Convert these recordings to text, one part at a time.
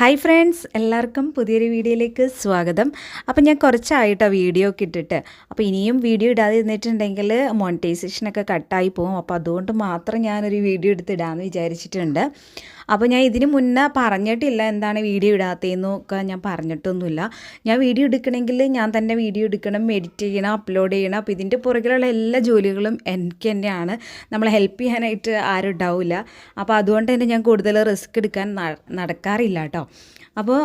Hi friends എല്ലാവർക്കും പുതിയൊരു വീഡിയോയിലേക്ക് സ്വാഗതം. അപ്പോൾ ഞാൻ കുറച്ചായിട്ടോ വീഡിയോ ഒക്കെ ഇട്ടിട്ട്. അപ്പോൾ ഇനിയും വീഡിയോ ഇടാതെ ഇരുന്നിട്ടുണ്ടെങ്കിൽ മോണിറ്റൈസേഷനൊക്കെ കട്ടായി പോകും അപ്പോൾ അതുകൊണ്ട് മാത്രം ഞാനൊരു വീഡിയോ എടുത്തിടാമെന്ന് വിചാരിച്ചിട്ടുണ്ട്. അപ്പോൾ ഞാൻ ഇതിന് മുന്നേ പറഞ്ഞിട്ടില്ല എന്താണ് വീഡിയോ ഇടാത്തതെന്നൊക്കെ ഞാൻ പറഞ്ഞിട്ടൊന്നുമില്ല. ഞാൻ വീഡിയോ എടുക്കണമെങ്കിൽ ഞാൻ തന്നെ വീഡിയോ എടുക്കണം എഡിറ്റ് ചെയ്യണം അപ്ലോഡ് ചെയ്യണം. അപ്പോൾ ഇതിന്റെ പുറകിലുള്ള എല്ലാ ജോലികളും എനിക്ക് തന്നെയാണ്. നമ്മളെ ഹെൽപ്പ് ചെയ്യാനായിട്ട് ആരും ഉണ്ടാവില്ല. അപ്പോൾ അതുകൊണ്ട് തന്നെ ഞാൻ കൂടുതൽ റിസ്ക് എടുക്കാൻ നടക്കാറില്ല കേട്ടോ. അപ്പോൾ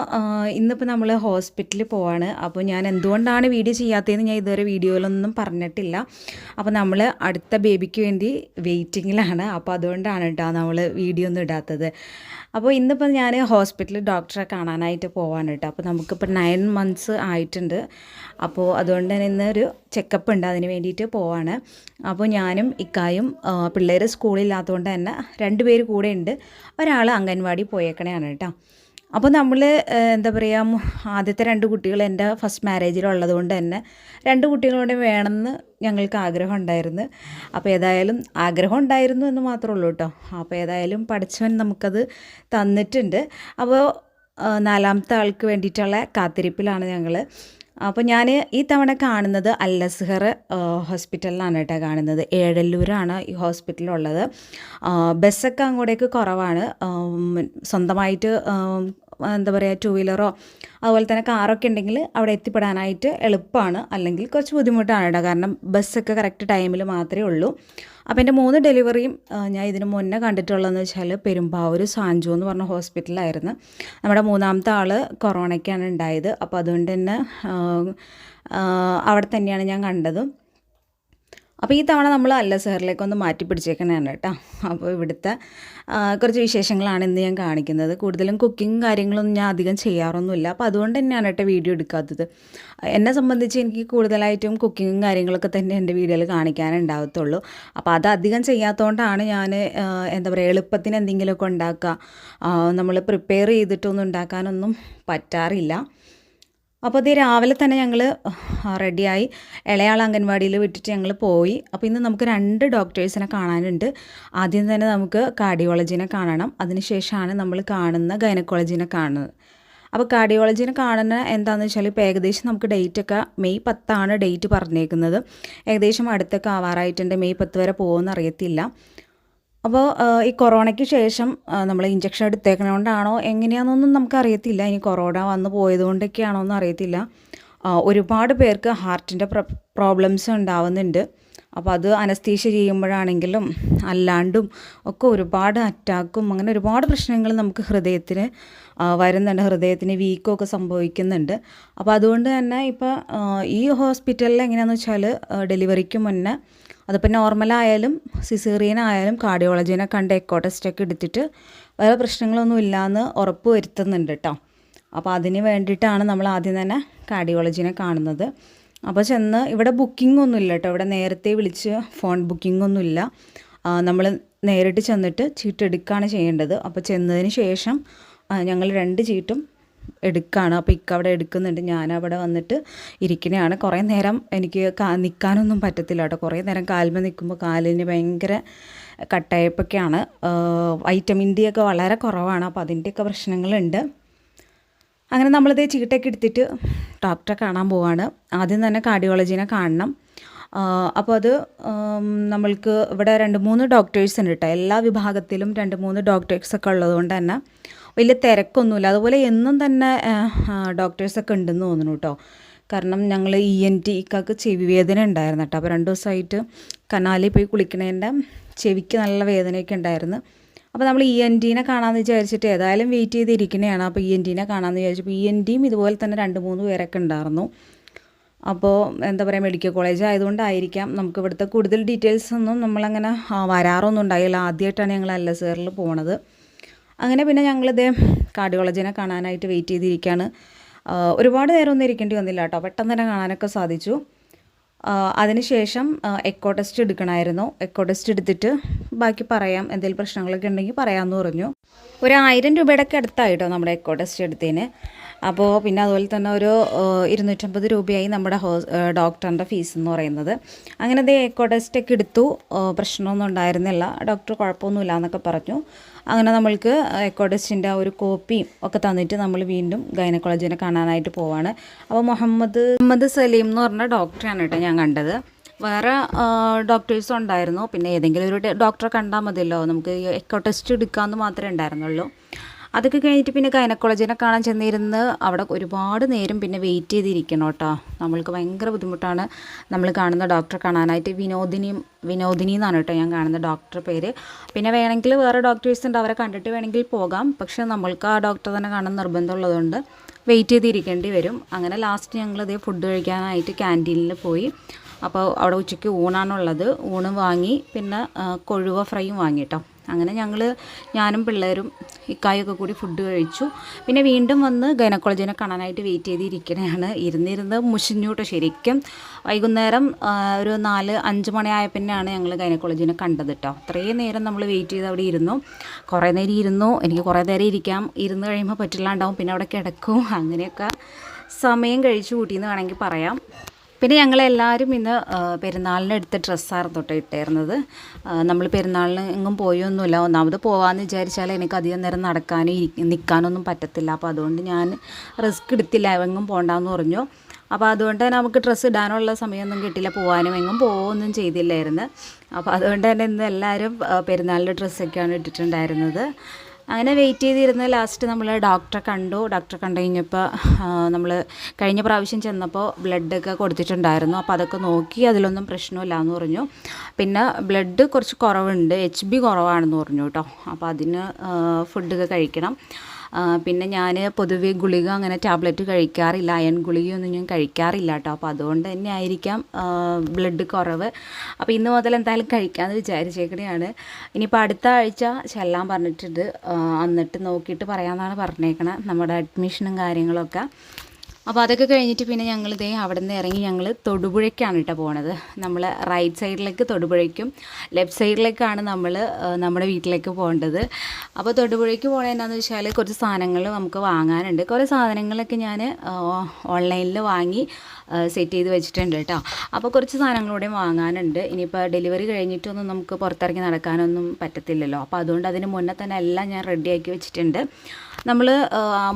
ഇന്നിപ്പോൾ നമ്മൾ ഹോസ്പിറ്റലിൽ പോവാണ്. അപ്പോൾ ഞാൻ എന്തുകൊണ്ടാണ് വീഡിയോ ചെയ്യാത്തതെന്ന് ഞാൻ ഇതുവരെ വീഡിയോയിലൊന്നും പറഞ്ഞിട്ടില്ല. അപ്പോൾ നമ്മൾ അടുത്ത ബേബിക്ക് വേണ്ടി വെയിറ്റിങ്ങിലാണ് അപ്പോൾ അതുകൊണ്ടാണ് കേട്ടോ നമ്മൾ വീഡിയോ ഒന്നും ഇടാത്തത്. അപ്പോൾ ഇന്നിപ്പോൾ ഞാൻ ഹോസ്പിറ്റലിൽ ഡോക്ടറെ കാണാനായിട്ട് പോകാനാണ് കേട്ടോ. അപ്പോൾ നമുക്കിപ്പോൾ നയൻ മന്ത്സ് ആയിട്ടുണ്ട്. അപ്പോൾ അതുകൊണ്ട് തന്നെ ഇന്നൊരു ചെക്കപ്പ് ഉണ്ട്. അതിന് വേണ്ടിയിട്ട് പോവാണ്. അപ്പോൾ ഞാനും ഇക്കായും പിള്ളേർ സ്കൂളില്ലാത്തതുകൊണ്ട് തന്നെ രണ്ട് പേര് കൂടെ ഉണ്ട്. ഒരാൾ അംഗൻവാടി പോയേക്കണയാണ് കേട്ടോ. അപ്പോൾ നമ്മൾ എന്താ പറയുക ആദ്യത്തെ രണ്ട് കുട്ടികൾ എന്റെ ഫസ്റ്റ് മാരേജിലുള്ളത് കൊണ്ട് തന്നെ രണ്ട് കുട്ടികളോടെ വേണമെന്ന് ഞങ്ങൾക്ക് ആഗ്രഹം ഉണ്ടായിരുന്നു. അപ്പോൾ ഏതായാലും ആഗ്രഹം ഉണ്ടായിരുന്നു എന്ന് മാത്രമേ ഉള്ളൂ കേട്ടോ. അപ്പോൾ ഏതായാലും പഠിച്ചവൻ നമുക്കത് തന്നിട്ടുണ്ട്. അപ്പോൾ നാലാമത്തെ ആൾക്ക് വേണ്ടിയിട്ടുള്ള കാത്തിരിപ്പിലാണ് ഞങ്ങൾ. അപ്പോൾ ഞാൻ ഈ തവണ കാണുന്നത് അല്ലസ്ഹർ ഹോസ്പിറ്റലിലാണ് കേട്ടോ കാണുന്നത്. ഏഴല്ലൂരാണ് ഈ ഹോസ്പിറ്റലുള്ളത് ബസ്സൊക്കെ അങ്ങോട്ടേക്ക് കുറവാണ്. സ്വന്തമായിട്ട് എന്താ പറയുക ടു വീലറോ അതുപോലെ തന്നെ കാറൊക്കെ ഉണ്ടെങ്കിൽ അവിടെ എത്തിപ്പെടാനായിട്ട് എളുപ്പമാണ്. അല്ലെങ്കിൽ കുറച്ച് ബുദ്ധിമുട്ടാണ് കേട്ടോ. കാരണം ബസ്സൊക്കെ കറക്റ്റ് ടൈമിൽ മാത്രമേ ഉള്ളൂ. അപ്പോൾ എന്റെ മൂന്ന് ഡെലിവറിയും ഞാൻ ഇതിന് മുന്നേ കണ്ടിട്ടുള്ളതെന്ന് വെച്ചാൽ പെരുമ്പാവൂർ സാഞ്ചു എന്ന് പറഞ്ഞ ഹോസ്പിറ്റലായിരുന്നു നമ്മുടെ മൂന്നാമത്തെ ആൾ കൊറോണയ്ക്കാണ് ഉണ്ടായത്. അപ്പോൾ അതുകൊണ്ട് തന്നെ അവിടെ തന്നെയാണ് ഞാൻ കണ്ടത്. അപ്പോൾ ഈ തവണ നമ്മൾ അല്ല സാറിലേക്ക് ഒന്ന് മാറ്റി പിടിച്ചേക്കണതാണ് കേട്ടോ. അപ്പോൾ ഇവിടുത്തെ കുറച്ച് വിശേഷങ്ങളാണ് ഇന്ന് ഞാൻ കാണിക്കുന്നത്. കൂടുതലും കുക്കിംഗ് കാര്യങ്ങളൊന്നും ഞാൻ അധികം ചെയ്യാറൊന്നുമില്ല. അപ്പോൾ അതുകൊണ്ട് തന്നെയാണ് കേട്ടോ വീഡിയോ എടുക്കാത്തത്. എന്നെ സംബന്ധിച്ച് എനിക്ക് കൂടുതലായിട്ടും കുക്കിങ്ങും കാര്യങ്ങളൊക്കെ തന്നെ എന്റെ വീഡിയോയിൽ കാണിക്കാനുണ്ടാവത്തുള്ളൂ അപ്പോൾ അത് അധികം ചെയ്യാത്തതുകൊണ്ടാണ് ഞാൻ എന്താ പറയുക എളുപ്പത്തിന് എന്തെങ്കിലുമൊക്കെ ഉണ്ടാക്കുക. നമ്മൾ പ്രിപ്പയർ ചെയ്തിട്ടൊന്നും ഉണ്ടാക്കാനൊന്നും പറ്റാറില്ല. അപ്പോൾ ഇത് രാവിലെ തന്നെ ഞങ്ങൾ റെഡിയായി ഇളയാൾ അംഗൻവാടിയിൽ വിട്ടിട്ട് ഞങ്ങൾ പോയി. അപ്പോൾ ഇന്ന് നമുക്ക് രണ്ട് ഡോക്ടേഴ്സിനെ കാണാനുണ്ട്. ആദ്യം തന്നെ നമുക്ക് കാർഡിയോളജിനെ കാണണം. അതിനുശേഷമാണ് നമ്മൾ കാണുന്ന ഗൈനക്കോളജിനെ കാണുന്നത്. അപ്പോൾ കാർഡിയോളജിനെ കാണുന്ന എന്താണെന്ന് വെച്ചാൽ ഇപ്പോൾ ഏകദേശം നമുക്ക് ഡേറ്റ് ഒക്കെ മെയ് പത്താണ് ഡേറ്റ് പറഞ്ഞേക്കുന്നത്. ഏകദേശം അടുത്തൊക്കെ ആവാറായിട്ടുണ്ട്. മെയ് പത്ത് വരെ പോകുമെന്ന് അറിയത്തില്ല. അപ്പോൾ ഈ കൊറോണയ്ക്ക് ശേഷം നമ്മൾ ഇഞ്ചക്ഷൻ എടുത്തേക്കണോണ്ടാണോ എങ്ങനെയാണെന്നൊന്നും നമുക്കറിയത്തില്ല. ഇനി കൊറോണ വന്നു പോയതുകൊണ്ടൊക്കെയാണോ എന്ന് അറിയത്തില്ല ഒരുപാട് പേർക്ക് ഹാർട്ടിന്റെ പ്രോബ്ലംസ് ഉണ്ടാവുന്നുണ്ട്. അപ്പോൾ അത് അനസ്തീഷ്യ ചെയ്യുമ്പോഴാണെങ്കിലും അല്ലാണ്ടും ഒക്കെ ഒരുപാട് അറ്റാക്കും അങ്ങനെ ഒരുപാട് പ്രശ്നങ്ങൾ നമുക്ക് ഹൃദയത്തിന് വരുന്നുണ്ട്. ഹൃദയത്തിന് വീക്കമൊക്കെ സംഭവിക്കുന്നുണ്ട്. അപ്പോൾ അതുകൊണ്ട് തന്നെ ഇപ്പോൾ ഈ ഹോസ്പിറ്റലിൽ എങ്ങനെയാണെന്ന് വെച്ചാൽ ഡെലിവറിക്ക് മുന്നേ അതിപ്പോൾ നോർമലായാലും സിസേറിയൻ ആയാലും കാർഡിയോളജീനെ കണ്ട് എക്കോ ടെസ്റ്റൊക്കെ എടുത്തിട്ട് വേറെ പ്രശ്നങ്ങളൊന്നും ഇല്ലയെന്ന് ഉറപ്പ് വരുത്തുന്നുണ്ട് കേട്ടോ അപ്പോൾ അതിന് വേണ്ടിയിട്ടാണ് നമ്മൾ ആദ്യം തന്നെ കാർഡിയോളജിനെ കാണുന്നത്. അപ്പോൾ ചെന്ന് ഇവിടെ ബുക്കിംഗ് ഒന്നും ഇല്ല കേട്ടോ ഇവിടെ നേരത്തെ വിളിച്ച് ഫോൺ ബുക്കിംഗ് ഒന്നും ഇല്ല. നമ്മൾ നേരിട്ട് ചെന്നിട്ട് ചീട്ട് എടുക്കുകയാണ് ചെയ്യേണ്ടത്. അപ്പോൾ ചെന്നതിന് ശേഷം ഞങ്ങൾ രണ്ട് ചീട്ടും എടുക്കുകയാണ് അപ്പോൾ ഇക്ക അവിടെ എടുക്കുന്നുണ്ട്. ഞാൻ അവിടെ വന്നിട്ട് ഇരിക്കണയാണ്. കുറേ നേരം എനിക്ക് കാ നിൽക്കാനൊന്നും പറ്റത്തില്ല കേട്ടോ. കുറേ നേരം കാൽമ നിൽക്കുമ്പോൾ കാലിന് ഭയങ്കര കട്ടയപ്പൊക്കെയാണ്. വൈറ്റമിൻ ഡി ഒക്കെ വളരെ കുറവാണ്. അപ്പോൾ അതിന്റെയൊക്കെ പ്രശ്നങ്ങളുണ്ട്. അങ്ങനെ നമ്മളിത് ചീട്ടൊക്കെ എടുത്തിട്ട് ഡോക്ടറെ കാണാൻ പോവാണ്. ആദ്യം തന്നെ കാർഡിയോളജിനെ കാണണം. അപ്പോൾ അത് നമ്മൾക്ക് ഇവിടെ രണ്ട് മൂന്ന് ഡോക്ടേഴ്സ് ഉണ്ട് കേട്ടോ. എല്ലാ വിഭാഗത്തിലും രണ്ട് മൂന്ന് ഡോക്ടേഴ്സൊക്കെ ഉള്ളതുകൊണ്ട് തന്നെ വലിയ തിരക്കൊന്നുമില്ല. അതുപോലെ എന്നും തന്നെ ഡോക്ടേഴ്സൊക്കെ ഉണ്ടെന്ന് തോന്നുന്നു കേട്ടോ. കാരണം ഞങ്ങൾ ഇ എൻ ടി ഇക്കാക്ക് ചെവി വേദന ഉണ്ടായിരുന്നു കേട്ടോ. അപ്പോൾ രണ്ട് ദിവസമായിട്ട് കനാലിൽ പോയി കുളിക്കണേന്റെ ചെവിക്ക് നല്ല വേദനയൊക്കെ ഉണ്ടായിരുന്നു. അപ്പോൾ നമ്മൾ ഇ എൻ ടീനെ കാണാമെന്ന് വിചാരിച്ചിട്ട് ഏതായാലും വെയിറ്റ് ചെയ്തിരിക്കണതാണ് അപ്പോൾ ഇ എൻ ടീനെ കാണാമെന്ന് വിചാരിച്ചപ്പോൾ ഇ എൻ ടിയും ഇതുപോലെ തന്നെ രണ്ട് മൂന്ന് പേരൊക്കെ ഉണ്ടായിരുന്നു. അപ്പോൾ എന്താ പറയുക മെഡിക്കൽ കോളേജ് ആയതുകൊണ്ടായിരിക്കാം നമുക്ക് ഇവിടുത്തെ കൂടുതൽ ഡീറ്റെയിൽസ് ഒന്നും നമ്മളങ്ങനെ വരാറൊന്നും ഉണ്ടായില്ല. ആദ്യമായിട്ടാണ് ഞങ്ങൾ എൽ എസ് പോണത്. അങ്ങനെ പിന്നെ ഞങ്ങളിത് കാർഡിയോളജിനെ കാണാനായിട്ട് വെയിറ്റ് ചെയ്തിരിക്കുകയാണ് ഒരുപാട് നേരമൊന്നും ഇരിക്കേണ്ടി വന്നില്ല കേട്ടോ. പെട്ടെന്ന് തന്നെ കാണാനൊക്കെ സാധിച്ചു. അതിനുശേഷം എക്കോ ടെസ്റ്റ് എടുക്കണമായിരുന്നു എക്കോ ടെസ്റ്റ് എടുത്തിട്ട് ബാക്കി പറയാം. എന്തെങ്കിലും പ്രശ്നങ്ങളൊക്കെ ഉണ്ടെങ്കിൽ പറയാമെന്ന് പറഞ്ഞു. ഒരു ആയിരം രൂപയുടെ ഒക്കെ അടുത്തായിട്ടോ നമ്മുടെ എക്കോ ടെസ്റ്റ് എടുത്തതിന്. അപ്പോൾ പിന്നെ അതുപോലെ തന്നെ ഒരു ഇരുന്നൂറ്റമ്പത് രൂപയായി നമ്മുടെ ഹോ ഡോക്ടറിന്റെ ഫീസ് എന്ന് പറയുന്നത്. അങ്ങനെ ദേ എക്കോ ടെസ്റ്റ് ഒക്കെ എടുത്തു. പ്രശ്നമൊന്നും ഉണ്ടായിരുന്നില്ല. ഡോക്ടർ കുഴപ്പമൊന്നുമില്ല എന്നൊക്കെ പറഞ്ഞു. അങ്ങനെ നമ്മൾക്ക് എക്കോ ടെസ്റ്റിന്റെ ആ ഒരു കോപ്പിയും ഒക്കെ തന്നിട്ട് നമ്മൾ വീണ്ടും ഗൈനക്കോളജിനെ കാണാനായിട്ട് പോവാണ്. അപ്പോൾ മുഹമ്മദ് മുഹമ്മദ് സലീം എന്ന് പറഞ്ഞ ഡോക്ടറാണ് കേട്ടോ ഞാൻ കണ്ടത്. വേറെ ഡോക്ടേഴ്സ് ഉണ്ടായിരുന്നു. പിന്നെ ഏതെങ്കിലും ഒരു ഡോക്ടറെ കണ്ടാൽ മതിയല്ലോ. നമുക്ക് എക്കോ ടെസ്റ്റ് എടുക്കാമെന്ന് മാത്രമേ ഉണ്ടായിരുന്നുള്ളൂ. അതൊക്കെ കഴിഞ്ഞിട്ട് പിന്നെ ഗൈനക്കോളജിനെ കാണാൻ ചെന്നിരുന്ന് അവിടെ ഒരുപാട് നേരം പിന്നെ വെയിറ്റ് ചെയ്തിരിക്കണം കേട്ടോ. നമ്മൾക്ക് ഭയങ്കര ബുദ്ധിമുട്ടാണ് നമ്മൾ കാണുന്ന ഡോക്ടറെ കാണാനായിട്ട്. വിനോദിനിയും വിനോദിനി എന്നാണ് കേട്ടോ ഞാൻ കാണുന്ന ഡോക്ടറെ പേര്. പിന്നെ വേണമെങ്കിൽ വേറെ ഡോക്ടേഴ്സ് ഉണ്ട് അവരെ കണ്ടിട്ട് വേണമെങ്കിൽ പോകാം. പക്ഷെ നമ്മൾക്ക് ആ ഡോക്ടറെ തന്നെ കാണാൻ നിർബന്ധമുള്ളതുകൊണ്ട് വെയിറ്റ് ചെയ്തിരിക്കേണ്ടി വരും. അങ്ങനെ ലാസ്റ്റ് ഞങ്ങൾ ഇതേ ഫുഡ് കഴിക്കാനായിട്ട് ക്യാന്റീനിൽ പോയി. അപ്പോൾ അവിടെ ഉച്ചയ്ക്ക് ഊണാണുള്ളത് ഊണ് വാങ്ങി പിന്നെ കൊഴുവ ഫ്രൈയും വാങ്ങി കേട്ടോ. അങ്ങനെ ഞങ്ങൾ ഞാനും പിള്ളേരും ഇക്കായൊക്കെ കൂടി ഫുഡ് കഴിച്ചു. പിന്നെ വീണ്ടും വന്ന് ഗൈനക്കോളജിനെ കാണാനായിട്ട് വെയിറ്റ് ചെയ്തിരിക്കണയാണ്. ഇരുന്നിരുന്ന് മുഷിഞ്ഞൂട്ട് ശരിക്കും. വൈകുന്നേരം ഒരു നാല് അഞ്ച് മണിയായ പിന്നെയാണ് ഞങ്ങൾ ഗൈനക്കോളജിനെ കണ്ടത് കേട്ടോ അത്രയും നേരം നമ്മൾ വെയിറ്റ് ചെയ്ത് അവിടെ ഇരുന്നു. കുറേ നേരം ഇരുന്നു. എനിക്ക് കുറേ നേരം ഇരിക്കാം. ഇരുന്ന് കഴിയുമ്പോൾ പറ്റില്ലാണ്ടാവും. പിന്നെ അവിടെ കിടക്കും. അങ്ങനെയൊക്കെ സമയം കഴിച്ചു കൂട്ടിയെന്ന് വേണമെങ്കിൽ പറയാം. പിന്നെ ഞങ്ങളെല്ലാവരും ഇന്ന് പെരുന്നാളിന് എടുത്ത ഡ്രസ്സായിരുന്നു തൊട്ട് ഇട്ടായിരുന്നത് നമ്മൾ പെരുന്നാളിന് എങ്ങും പോയൊന്നുമില്ല. ഒന്നാമത് പോകാമെന്ന് വിചാരിച്ചാൽ എനിക്ക് അധികം നേരം നടക്കാനും നിൽക്കാനൊന്നും പറ്റത്തില്ല. അപ്പോൾ അതുകൊണ്ട് ഞാൻ റിസ്ക് എടുത്തില്ല. എങ്ങും പോകണ്ടെന്ന് പറഞ്ഞു. അപ്പോൾ അതുകൊണ്ട് തന്നെ നമുക്ക് ഡ്രസ്സ് ഇടാനുള്ള സമയമൊന്നും കിട്ടില്ല പോകാനും എങ്ങും പോകുമൊന്നും ചെയ്തില്ലായിരുന്നു. അപ്പോൾ അതുകൊണ്ട് തന്നെ ഇന്ന് എല്ലാവരും പെരുന്നാളിന്റെ ഡ്രസ്സൊക്കെയാണ് ഇട്ടിട്ടുണ്ടായിരുന്നത്. അങ്ങനെ വെയിറ്റ് ചെയ്തിരുന്ന ലാസ്റ്റ് നമ്മൾ ഡോക്ടറെ കണ്ടു. ഡോക്ടറെ കണ്ടു കഴിഞ്ഞപ്പോൾ നമ്മൾ കഴിഞ്ഞ പ്രാവശ്യം ചെന്നപ്പോൾ ബ്ലഡൊക്കെ കൊടുത്തിട്ടുണ്ടായിരുന്നു. അപ്പോൾ അതൊക്കെ നോക്കി അതിലൊന്നും പ്രശ്നമില്ല എന്ന് പറഞ്ഞു. പിന്നെ ബ്ലഡ് കുറച്ച് കുറവുണ്ട്. എച്ച് ബി കുറവാണെന്ന് പറഞ്ഞു കേട്ടോ അപ്പോൾ അതിന് ഫുഡൊക്കെ കഴിക്കണം. പിന്നെ ഞാൻ പൊതുവേ ഗുളിക അങ്ങനെ ടാബ്ലറ്റ് കഴിക്കാറില്ല അയൺ ഗുളികയൊന്നും ഞാൻ കഴിക്കാറില്ല കേട്ടോ അപ്പോൾ അതുകൊണ്ട് തന്നെ ആയിരിക്കാം ബ്ലഡ് കുറവ്. അപ്പോൾ ഇന്ന് മുതൽ എന്തായാലും കഴിക്കാമെന്ന് വിചാരിച്ചേക്കണെയാണ്. ഇനിയിപ്പോൾ അടുത്ത ആഴ്ച ചെല്ലാൻ പറഞ്ഞിട്ടുണ്ട്. എന്നിട്ട് നോക്കിയിട്ട് പറയാമെന്നാണ് പറഞ്ഞേക്കണത് നമ്മുടെ അഡ്മിഷനും കാര്യങ്ങളൊക്കെ. അപ്പോൾ അതൊക്കെ കഴിഞ്ഞിട്ട് പിന്നെ ഞങ്ങൾ ഇതേ അവിടെ നിന്ന് ഇറങ്ങി ഞങ്ങൾ തൊടുപുഴയ്ക്കാണ് കേട്ടോ പോണത്. നമ്മൾ റൈറ്റ് സൈഡിലേക്ക് തൊടുപുഴയ്ക്കും ലെഫ്റ്റ് സൈഡിലേക്കാണ് നമ്മൾ നമ്മുടെ വീട്ടിലേക്ക് പോകേണ്ടത്. അപ്പോൾ തൊടുപുഴയ്ക്ക് പോകണത് എന്താണെന്ന് വെച്ചാൽ കുറച്ച് സാധനങ്ങൾ നമുക്ക് വാങ്ങാനുണ്ട്. കുറേ സാധനങ്ങളൊക്കെ ഞാൻ ഓൺലൈനിൽ വാങ്ങി സെറ്റ് ചെയ്ത് വെച്ചിട്ടുണ്ട് കേട്ടോ. അപ്പോൾ കുറച്ച് സാധനങ്ങളൂടെ വാങ്ങാനുണ്ട്. ഇനിയിപ്പോൾ ഡെലിവറി കഴിഞ്ഞിട്ടൊന്നും നമുക്ക് പുറത്തിറങ്ങി നടക്കാനൊന്നും പറ്റത്തില്ലല്ലോ. അപ്പോൾ അതുകൊണ്ട് അതിന് മുന്നേ തന്നെ എല്ലാം ഞാൻ റെഡിയാക്കി വെച്ചിട്ടുണ്ട്. നമ്മൾ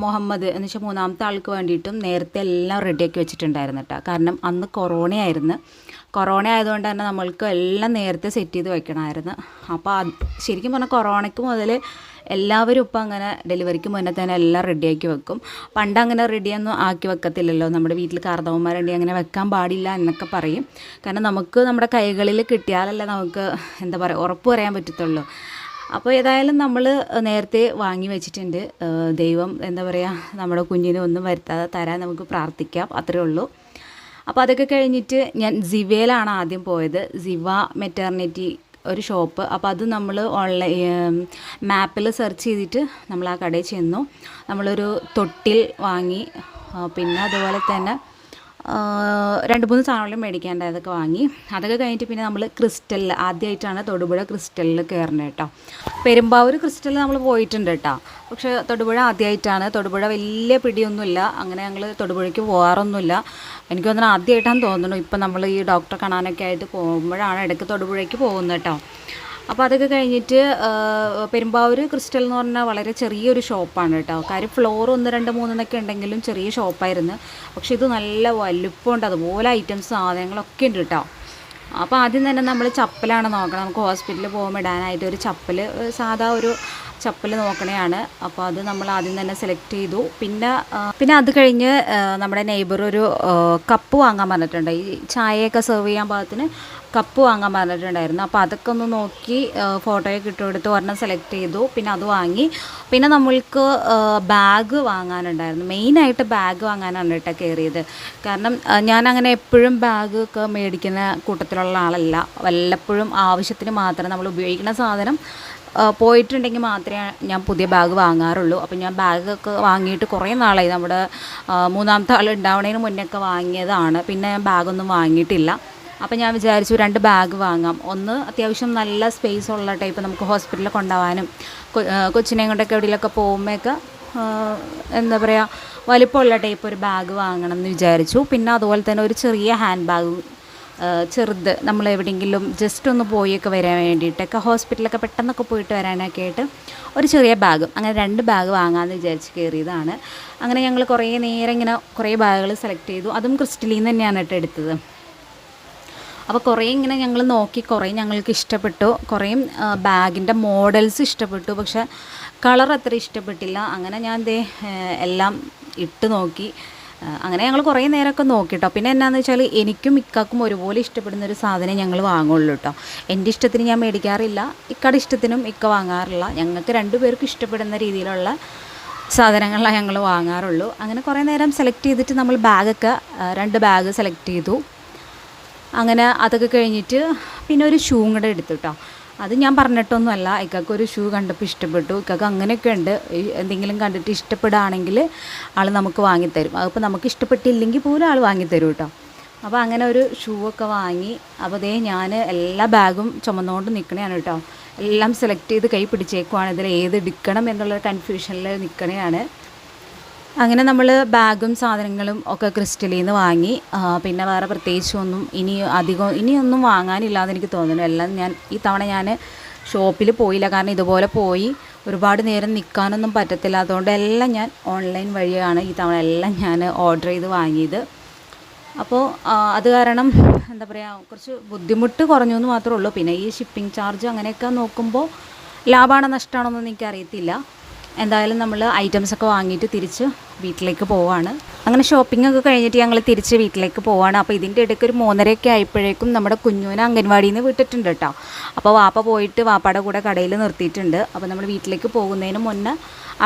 മുഹമ്മദ് എന്ന് വെച്ചാൽ മൂന്നാമത്തെ ആൾക്ക് വേണ്ടിയിട്ടും നേരത്തെ എല്ലാം റെഡിയാക്കി വെച്ചിട്ടുണ്ടായിരുന്നു കേട്ടോ കാരണം അന്ന് കൊറോണയായിരുന്നു. കൊറോണ ആയതുകൊണ്ട് തന്നെ നമ്മൾക്ക് എല്ലാം നേരത്തെ സെറ്റ് ചെയ്ത് വെക്കണമായിരുന്നു. അപ്പോൾ അത് ശരിക്കും പറഞ്ഞാൽ കൊറോണയ്ക്ക് മുതൽ എല്ലാവരും ഇപ്പം അങ്ങനെ ഡെലിവറിക്ക് മുന്നേ തന്നെ എല്ലാം റെഡിയാക്കി വെക്കും. പണ്ട് അങ്ങനെ റെഡിയൊന്നും ആക്കി വെക്കത്തില്ലല്ലോ. നമ്മുടെ വീട്ടിൽ കാർന്നവന്മാരുണ്ടെങ്കിൽ അങ്ങനെ വെക്കാൻ പാടില്ല എന്നൊക്കെ പറയും. കാരണം നമുക്ക് നമ്മുടെ കൈകളിൽ കിട്ടിയാലല്ലേ നമുക്ക് എന്താ പറയുക ഉറപ്പ് പറയാൻ പറ്റത്തുള്ളൂ. അപ്പോൾ ഏതായാലും നമ്മൾ നേരത്തെ വാങ്ങി വെച്ചിട്ടുണ്ട്. ദൈവം എന്താ പറയുക നമ്മുടെ കുഞ്ഞിന് ഒന്നും വരുത്താതെ തരാൻ നമുക്ക് പ്രാർത്ഥിക്കാം. അത്രേ ഉള്ളൂ. അപ്പോൾ അതൊക്കെ കഴിഞ്ഞിട്ട് ഞാൻ സിവയിലാണ് ആദ്യം പോയത്. സിവ മെറ്റേർണിറ്റി ഒരു ഷോപ്പ്. അപ്പോൾ അത് നമ്മൾ ഓൺലൈൻ മാപ്പിൽ സെർച്ച് ചെയ്തിട്ട് നമ്മൾ ആ കടയിൽ ചെന്നു. നമ്മളൊരു തൊട്ടിൽ വാങ്ങി പിന്നെ അതുപോലെ തന്നെ രണ്ട് മൂന്ന് സാധനങ്ങളും മേടിക്കേണ്ടതൊക്കെ വാങ്ങി. അതൊക്കെ കഴിഞ്ഞിട്ട് പിന്നെ നമ്മൾ ക്രിസ്റ്റലിൽ ആദ്യമായിട്ടാണ് തൊടുപുഴ ക്രിസ്റ്റലിൽ കയറണത് കേട്ടോ പെരുമ്പാവൂർ ക്രിസ്റ്റലിൽ നമ്മൾ പോയിട്ടുണ്ട് കേട്ടോ പക്ഷേ തൊടുപുഴ ആദ്യമായിട്ടാണ് തൊടുപുഴ വലിയ പിടിയൊന്നുമില്ല. അങ്ങനെ ഞങ്ങൾ തൊടുപുഴയ്ക്ക് പോകാറൊന്നുമില്ല എനിക്ക് തോന്നുന്നു ആദ്യമായിട്ടാണ് തോന്നുന്നു. ഇപ്പം നമ്മൾ ഈ ഡോക്ടറെ കാണാനൊക്കെ ആയിട്ട് പോകുമ്പോഴാണ് ഇടയ്ക്ക് തൊടുപുഴയ്ക്ക് പോകുന്നത് കേട്ടോ അപ്പോൾ അതൊക്കെ കഴിഞ്ഞിട്ട് പെരുമ്പാവൂർ ക്രിസ്റ്റൽ എന്ന് പറഞ്ഞാൽ വളരെ ചെറിയൊരു ഷോപ്പാണ് കേട്ടോ. കാര്യം ഫ്ലോർ ഒന്ന് രണ്ട് മൂന്നെന്നൊക്കെ ഉണ്ടെങ്കിലും ചെറിയ ഷോപ്പായിരുന്നു. പക്ഷേ ഇത് നല്ല വലുപ്പമുണ്ട്. അതുപോലെ ഐറ്റംസ് സാധനങ്ങളൊക്കെ ഉണ്ട് കേട്ടോ. അപ്പോൾ ആദ്യം തന്നെ നമ്മൾ ചപ്പലാണ് നോക്കണം. നമുക്ക് ഹോസ്പിറ്റലിൽ പോകുമ്പോൾ ഇടാനായിട്ട് ഒരു ചപ്പൽ സാധാ ഒരു ചപ്പൽ നോക്കണയാണ്. അപ്പോൾ അത് നമ്മൾ ആദ്യം തന്നെ സെലക്ട് ചെയ്തു. പിന്നെ പിന്നെ അത് കഴിഞ്ഞ് നമ്മുടെ നെയ്ബർ ഒരു കപ്പ് വാങ്ങാൻ പറഞ്ഞിട്ടുണ്ട്. ഈ ചായയൊക്കെ സെർവ് ചെയ്യാൻ പാകത്തിന് കപ്പ് വാങ്ങാൻ പറഞ്ഞിട്ടുണ്ടായിരുന്നു. അപ്പോൾ അതൊക്കെ ഒന്ന് നോക്കി ഫോട്ടോയൊക്കെ ഇട്ടുകൊടുത്ത് ഒരെണ്ണം സെലക്ട് ചെയ്തു. പിന്നെ അത് വാങ്ങി. പിന്നെ നമ്മൾക്ക് ബാഗ് വാങ്ങാനുണ്ടായിരുന്നു. മെയിനായിട്ട് ബാഗ് വാങ്ങാനാണ് കേട്ടോ കയറിയത് കാരണം ഞാൻ അങ്ങനെ എപ്പോഴും ബാഗ് ഒക്കെ മേടിക്കുന്ന കൂട്ടത്തിലുള്ള ആളല്ല. വല്ലപ്പോഴും ആവശ്യത്തിന് മാത്രം നമ്മൾ ഉപയോഗിക്കുന്ന സാധനം പോയിട്ടുണ്ടെങ്കിൽ മാത്രമേ ഞാൻ പുതിയ ബാഗ് വാങ്ങാറുള്ളൂ. അപ്പോൾ ഞാൻ ബാഗൊക്കെ വാങ്ങിയിട്ട് കുറേ നാളായി. നമ്മുടെ മൂന്നാമത്തെ ആൾ ഉണ്ടാവണതിന് മുന്നേ ഒക്കെ വാങ്ങിയതാണ്. പിന്നെ ഞാൻ ബാഗൊന്നും വാങ്ങിയിട്ടില്ല. അപ്പോൾ ഞാൻ വിചാരിച്ചു രണ്ട് ബാഗ് വാങ്ങാം. ഒന്ന് അത്യാവശ്യം നല്ല സ്പേസ് ഉള്ള ടൈപ്പ് നമുക്ക് ഹോസ്പിറ്റലിൽ കൊണ്ടുപോകാനും കൊച്ചിനെയും കൊണ്ടൊക്കെ എവിടെയൊക്കെ പോകുമ്പോഴൊക്കെ എന്താ പറയുക വലിപ്പമുള്ള ടൈപ്പ് ഒരു ബാഗ് വാങ്ങണം എന്ന് വിചാരിച്ചു. പിന്നെ അതുപോലെ തന്നെ ഒരു ചെറിയ ഹാൻഡ് ബാഗ് ചെറുത് നമ്മൾ എവിടെയെങ്കിലും ജസ്റ്റ് ഒന്ന് പോയൊക്കെ വരാൻ വേണ്ടിയിട്ടൊക്കെ ഹോസ്പിറ്റലൊക്കെ പെട്ടെന്നൊക്കെ പോയിട്ട് വരാനൊക്കെ ആയിട്ട് ഒരു ചെറിയ ബാഗ് അങ്ങനെ രണ്ട് ബാഗ് വാങ്ങാമെന്ന് വിചാരിച്ച് കയറിയതാണ് അങ്ങനെ ഞങ്ങൾ കുറേ നേരം ഇങ്ങനെ കുറേ ബാഗുകൾ സെലക്ട് ചെയ്തു. അതും ക്രിസ്റ്റലിൽ നിന്ന് തന്നെയാണ് കേട്ടോ എടുത്തത്. അപ്പോൾ കുറേ ഇങ്ങനെ ഞങ്ങൾ നോക്കി കുറേ ഞങ്ങൾക്ക് ഇഷ്ടപ്പെട്ടു. കുറേ ബാഗിന്റെ മോഡൽസ് ഇഷ്ടപ്പെട്ടു. പക്ഷേ കളർ അത്ര ഇഷ്ടപ്പെട്ടില്ല. അങ്ങനെ ഞാൻ ദേ എല്ലാം ഇട്ട് നോക്കി. അങ്ങനെ ഞങ്ങൾ കുറേ നേരമൊക്കെ നോക്കിട്ടോ. പിന്നെ എന്നാന്ന് വെച്ചാൽ എനിക്കും ഇക്കാക്കും ഒരുപോലെ ഇഷ്ടപ്പെടുന്ന ഒരു സാധനം ഞങ്ങൾ വാങ്ങുള്ളൂ കേട്ടോ എന്റെ ഇഷ്ടത്തിന് ഞാൻ മേടിക്കാറില്ല. ഇക്കയുടെ ഇഷ്ടത്തിനും ഇക്ക വാങ്ങാറില്ല. ഞങ്ങൾക്ക് രണ്ടുപേർക്കും ഇഷ്ടപ്പെടുന്ന രീതിയിലുള്ള സാധനങ്ങളാണ് ഞങ്ങൾ വാങ്ങാറുള്ളൂ. അങ്ങനെ കുറേ നേരം സെലക്ട് ചെയ്തിട്ട് നമ്മൾ ബാഗൊക്കെ രണ്ട് ബാഗ് സെലക്ട് ചെയ്തു. അങ്ങനെ അതൊക്കെ കഴിഞ്ഞിട്ട് പിന്നെ ഒരു ഷൂ കൂടെ എടുത്തു കേട്ടോ അത് ഞാൻ പറഞ്ഞിട്ടൊന്നുമല്ല. ഇക്കാക്ക് ഒരു ഷൂ കണ്ടപ്പോൾ ഇഷ്ടപ്പെട്ടു. ഇക്കാക്ക് അങ്ങനെയൊക്കെ ഉണ്ട്. എന്തെങ്കിലും കണ്ടിട്ട് ഇഷ്ടപ്പെടുകയാണെങ്കിൽ ആൾ നമുക്ക് വാങ്ങിത്തരും. അതിപ്പോൾ നമുക്ക് ഇഷ്ടപ്പെട്ടില്ലെങ്കിൽ പോലും ആൾ വാങ്ങിത്തരും കേട്ടോ. അപ്പോൾ അങ്ങനെ ഒരു ഷൂ ഒക്കെ വാങ്ങി. അപ്പോൾ അതേ ഞാൻ എല്ലാ ബാഗും ചുമന്നുകൊണ്ട് നിൽക്കണതാണ് കേട്ടോ. എല്ലാം സെലക്ട് ചെയ്ത് കൈ പിടിച്ചേക്കുവാണ്. ഇതിൽ ഏത് എടുക്കണം എന്നുള്ള കൺഫ്യൂഷനിൽ നിൽക്കണതാണ് അങ്ങനെ നമ്മൾ ബാഗും സാധനങ്ങളും ഒക്കെ ക്രിസ്റ്റലിൽ നിന്ന് വാങ്ങി പിന്നെ വേറെ പ്രത്യേകിച്ചൊന്നും ഇനി അധികം ഇനിയൊന്നും വാങ്ങാനില്ലാന്ന് എനിക്ക് തോന്നുന്നു. എല്ലാം ഞാൻ ഈ തവണ ഞാൻ ഷോപ്പിൽ പോയില്ല. കാരണം ഇതുപോലെ പോയി ഒരുപാട് നേരം നിൽക്കാനൊന്നും പറ്റത്തില്ല. അതുകൊണ്ട് എല്ലാം ഞാൻ ഓൺലൈൻ വഴിയാണ് ഈ തവണ എല്ലാം ഞാൻ ഓർഡർ ചെയ്ത് വാങ്ങിയത്. അപ്പോൾ അത് കാരണം എന്താ പറയുക കുറച്ച് ബുദ്ധിമുട്ട് കുറഞ്ഞു എന്ന് മാത്രമേ ഉള്ളൂ. പിന്നെ ഈ ഷിപ്പിംഗ് ചാർജ് അങ്ങനെയൊക്കെ നോക്കുമ്പോൾ ലാഭമാണോ നഷ്ടമാണോ എന്നൊന്നും എനിക്കറിയത്തില്ല. എന്തായാലും നമ്മൾ ഐറ്റംസ് ഒക്കെ വാങ്ങിയിട്ട് തിരിച്ച് വീട്ടിലേക്ക് പോവാണ്. അങ്ങനെ ഷോപ്പിംഗ് ഒക്കെ കഴിഞ്ഞിട്ട് ഞങ്ങൾ തിരിച്ച് വീട്ടിലേക്ക് പോവാണ്. അപ്പോൾ ഇതിന്റെ ഇടയ്ക്ക് ഒരു മൂന്നരയൊക്കെ ആയപ്പോഴേക്കും നമ്മുടെ കുഞ്ഞുവിനെ അംഗൻവാടിയിൽ നിന്ന് വിട്ടിട്ടുണ്ട് കേട്ടോ. അപ്പോൾ വാപ്പ പോയിട്ട് വാപ്പയുടെ കൂടെ കടയിൽ നിർത്തിയിട്ടുണ്ട്. അപ്പോൾ നമ്മൾ വീട്ടിലേക്ക് പോകുന്നതിന് മുന്നേ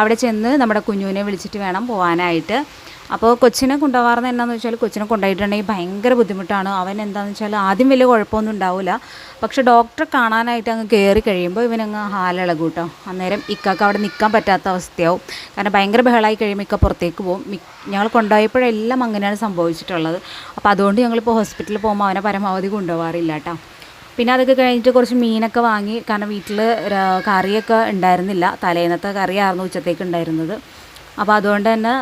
അവിടെ ചെന്ന് നമ്മുടെ കുഞ്ഞുവിനെ വിളിച്ചിട്ട് വേണം പോകാനായിട്ട് അപ്പോൾ കൊച്ചിനെ കൊണ്ടുപോകാറുന്ന എന്താണെന്ന് വെച്ചാൽ കൊച്ചിനെ കൊണ്ടുപോയിട്ടുണ്ടെങ്കിൽ ഭയങ്കര ബുദ്ധിമുട്ടാണ്. അവൻ എന്താണെന്ന് വെച്ചാൽ ആദ്യം വലിയ കുഴപ്പമൊന്നും ഉണ്ടാവില്ല പക്ഷെ ഡോക്ടറെ കാണാനായിട്ട് അങ്ങ് കയറി കഴിയുമ്പോൾ ഇവനങ്ങ് ഹാലിളകും കേട്ടോ അന്നേരം ഇക്കാക്ക് അവിടെ നിൽക്കാൻ പറ്റാത്ത അവസ്ഥയാവും. കാരണം ഭയങ്കര ബഹളമായി കഴിയുമ്പോൾ ഇക്ക പുറത്തേക്ക് പോകും. ഞങ്ങൾ കൊണ്ടുപോയപ്പോഴെല്ലാം അങ്ങനെയാണ് സംഭവിച്ചിട്ടുള്ളത്. അപ്പോൾ അതുകൊണ്ട് ഞങ്ങളിപ്പോൾ ഹോസ്പിറ്റലിൽ പോകുമ്പോൾ അവനെ പരമാവധി കൊണ്ടുപോകാറില്ല കേട്ടോ പിന്നെ അതൊക്കെ കഴിഞ്ഞിട്ട് കുറച്ച് മീനൊക്കെ വാങ്ങി കാരണം വീട്ടിൽ കറിയൊക്കെ ഉണ്ടായിരുന്നില്ല. തലേന്നത്തെ കറിയായിരുന്നു ഉച്ചത്തേക്ക് ഉണ്ടായിരുന്നത്. അപ്പോൾ അതുകൊണ്ട് തന്നെ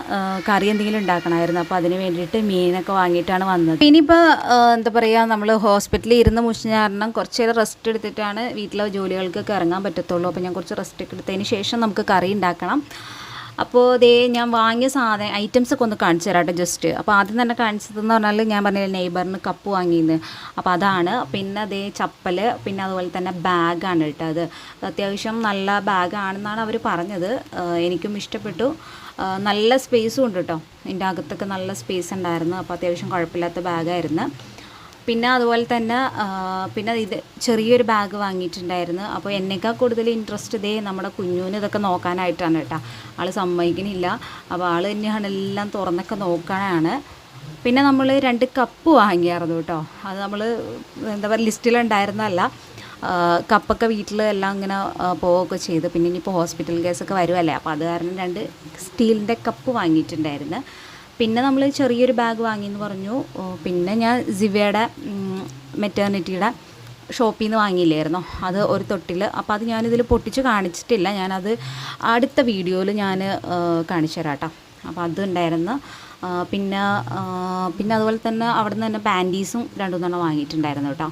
കറി എന്തെങ്കിലും ഉണ്ടാക്കണമായിരുന്നു. അപ്പോൾ അതിന് വേണ്ടിയിട്ട് മീനൊക്കെ വാങ്ങിയിട്ടാണ് വന്നത്. ഇനിയിപ്പോൾ എന്താ പറയുക നമ്മൾ ഹോസ്പിറ്റലിൽ ഇരുന്ന് മുഷിഞ്ഞ കാരണം കുറച്ച് നേരം റെസ്റ്റ് എടുത്തിട്ടാണ് വീട്ടിലെ ജോലികൾക്കൊക്കെ ഇറങ്ങാൻ പറ്റത്തുള്ളൂ. അപ്പോൾ ഞാൻ കുറച്ച് റെസ്റ്റ് ഒക്കെ എടുത്തതിന് ശേഷം നമുക്ക് കറി ഉണ്ടാക്കണം. അപ്പോൾ ദേ ഞാൻ വാങ്ങിയ സാധനം ഐറ്റംസൊക്കെ ഒന്ന് കാണിച്ചു തരാട്ടെ ജസ്റ്റ് അപ്പോൾ ആദ്യം തന്നെ കാണിച്ചതെന്ന് പറഞ്ഞാൽ ഞാൻ പറഞ്ഞില്ല നെയ്ബറിന് കപ്പ് വാങ്ങിയെന്ന് അപ്പോൾ അതാണ്. പിന്നെ അതേ ചപ്പൽ പിന്നെ അതുപോലെ തന്നെ ബാഗാണ് കേട്ടോ അത്. അത്യാവശ്യം നല്ല ബാഗാണെന്നാണ് അവർ പറഞ്ഞത്. എനിക്കും ഇഷ്ടപ്പെട്ടു. നല്ല സ്പേസും ഉണ്ട് കേട്ടോ. ഇതിന്റെ അകത്തൊക്കെ നല്ല സ്പേസ് ഉണ്ടായിരുന്നു. അപ്പോൾ അത്യാവശ്യം കുഴപ്പമില്ലാത്ത ബാഗായിരുന്നു പിന്നെ അതുപോലെ തന്നെ പിന്നെ ഇത് ചെറിയൊരു ബാഗ് വാങ്ങിയിട്ടുണ്ടായിരുന്നു. അപ്പോൾ എന്നേക്കാൾ കൂടുതൽ ഇൻട്രസ്റ്റ് ഇതേ നമ്മുടെ കുഞ്ഞുവിന് ഇതൊക്കെ നോക്കാനായിട്ടാണ് കേട്ടോ. ആൾ സമ്മതിക്കണില്ല. അപ്പോൾ ആൾ തന്നെയാണ് എല്ലാം തുറന്നൊക്കെ നോക്കാനാണ്. പിന്നെ നമ്മൾ രണ്ട് കപ്പ് വാങ്ങിയായിരുന്നു കേട്ടോ. അത് നമ്മൾ എന്താ പറയുക ലിസ്റ്റിലുണ്ടായിരുന്നല്ല കപ്പൊക്കെ വീട്ടിൽ എല്ലാം ഇങ്ങനെ പോവുകയൊക്കെ ചെയ്ത്. പിന്നെ ഇനിയിപ്പോൾ ഹോസ്പിറ്റൽ കേസൊക്കെ വരുമല്ലേ അപ്പോൾ അത് കാരണം രണ്ട് സ്റ്റീലിന്റെ കപ്പ് വാങ്ങിയിട്ടുണ്ടായിരുന്നു. പിന്നെ നമ്മൾ ചെറിയൊരു ബാഗ് വാങ്ങിയെന്ന് പറഞ്ഞു. പിന്നെ ഞാൻ സിവയുടെ മെറ്റേണിറ്റിയുടെ ഷോപ്പിൽ നിന്ന് വാങ്ങിയില്ലായിരുന്നോ. അത് ഒരു തൊട്ടിൽ അപ്പോൾ അത് ഞാനിതിൽ പൊട്ടിച്ച് കാണിച്ചിട്ടില്ല. ഞാനത് അടുത്ത വീഡിയോയിൽ ഞാൻ കാണിച്ചു തരാം കേട്ടോ അപ്പോൾ അതുണ്ടായിരുന്നു പിന്നെ പിന്നെ അതുപോലെ തന്നെ അവിടെ നിന്ന് തന്നെ പാന്റീസും രണ്ടു മൂന്നെണ്ണം വാങ്ങിയിട്ടുണ്ടായിരുന്നു കേട്ടോ.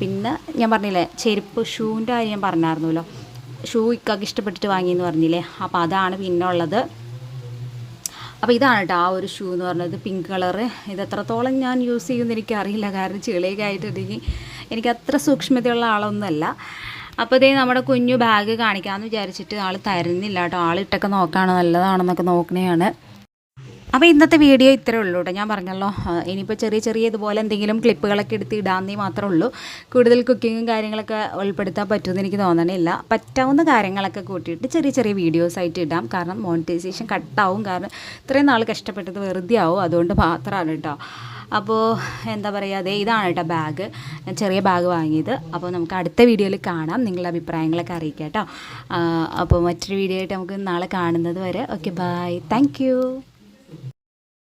പിന്നെ ഞാൻ പറഞ്ഞില്ലേ ചെരുപ്പ് ഷൂവിന്റെ കാര്യം ഞാൻ പറഞ്ഞായിരുന്നല്ലോ. ഷൂ ഇക്കാക്ക് ഇഷ്ടപ്പെട്ടിട്ട് വാങ്ങിയെന്ന് പറഞ്ഞില്ലേ. അപ്പോൾ അതാണ് പിന്നെ ഉള്ളത്. അപ്പോൾ ഇതാണ് കേട്ടോ ആ ഒരു ഷൂ എന്ന് പറഞ്ഞത്. പിങ്ക് കളറ് ഇത് എത്രത്തോളം ഞാൻ യൂസ് ചെയ്യുമെന്ന് എനിക്കറിയില്ല കാരണം ചെളിയൊക്കെ ആയിട്ടുണ്ടെങ്കിൽ എനിക്ക് അത്ര സൂക്ഷ്മതയുള്ള ആളൊന്നുമല്ല. അപ്പോൾ ഇതേ നമ്മുടെ കുഞ്ഞു ബാഗ് കാണിക്കാമെന്ന് വിചാരിച്ചിട്ട് ആൾ തരുന്നില്ല കേട്ടോ ആളിട്ടൊക്കെ നോക്കുകയാണ് നല്ലതാണെന്നൊക്കെ നോക്കണേയാണ്. അപ്പോൾ ഇന്നത്തെ വീഡിയോ ഇത്രയേ ഉള്ളൂ കേട്ടോ. ഞാൻ പറഞ്ഞല്ലോ ഇനിയിപ്പോൾ ചെറിയ ചെറിയ ഇതുപോലെ എന്തെങ്കിലും ക്ലിപ്പുകളൊക്കെ എടുത്ത് ഇടാന്നേ മാത്രമേ ഉള്ളൂ. കൂടുതൽ കുക്കിങ്ങും കാര്യങ്ങളൊക്കെ ഉൾപ്പെടുത്താൻ പറ്റുമെന്ന് എനിക്ക് തോന്നണില്ല. പറ്റാവുന്ന കാര്യങ്ങളൊക്കെ കൂട്ടിയിട്ട് ചെറിയ ചെറിയ വീഡിയോസായിട്ട് ഇടാം. കാരണം മോണിറ്റൈസേഷൻ കട്ടാവും കാരണം ഇത്രയും നാൾ കഷ്ടപ്പെട്ടത് വെറുതെ ആവും. അതുകൊണ്ട് മാത്രമാണ് കേട്ടോ. അപ്പോൾ എന്താ പറയുക അതെ ഇതാണ് കേട്ടോ ബാഗ് ചെറിയ ബാഗ് വാങ്ങിയത്. അപ്പോൾ നമുക്ക് അടുത്ത വീഡിയോയിൽ കാണാം. നിങ്ങളുടെ അഭിപ്രായങ്ങളൊക്കെ അറിയിക്കുക കേട്ടോ. അപ്പോൾ മറ്റൊരു വീഡിയോ ആയിട്ട് നമുക്ക് നാളെ കാണുന്നത് വരെ. Okay bye thank